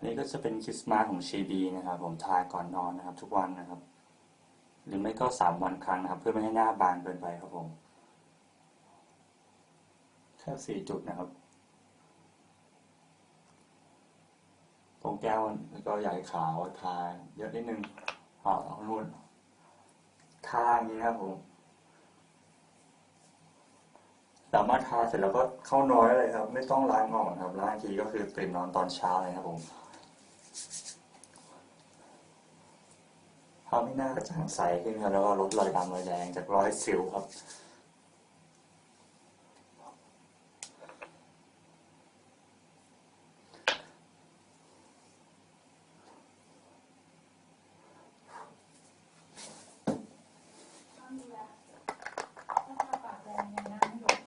นนี้ก็จะเป็นคริสต์มาสของชีบีนะครับ ผมทาก่อนนอนนะครับ ทุกวันนะครับ หรือไม่ก็สามวันครั้งนะครับ เพื่อไม่ให้หน้าบางเกินไปครับผมแค่สี่จุดนะครับตรงแก้วก็ใหญ่ขาวทาเยอะนิดนึงอ่อานู่นทาอย่างนี้นะครับผมสามารถทาเสร็จแล้วก็เข้านอนได้เลยครับ ไม่ต้องล้างออกนะครับล้างทีก็คือตื่นนอนตอนเช้าเลยครับผม ภาพไม่น่ากระจ่างใสขึ้นครับแล้วก็ลดรอยดำรอยแดงจากรอยสิวครับ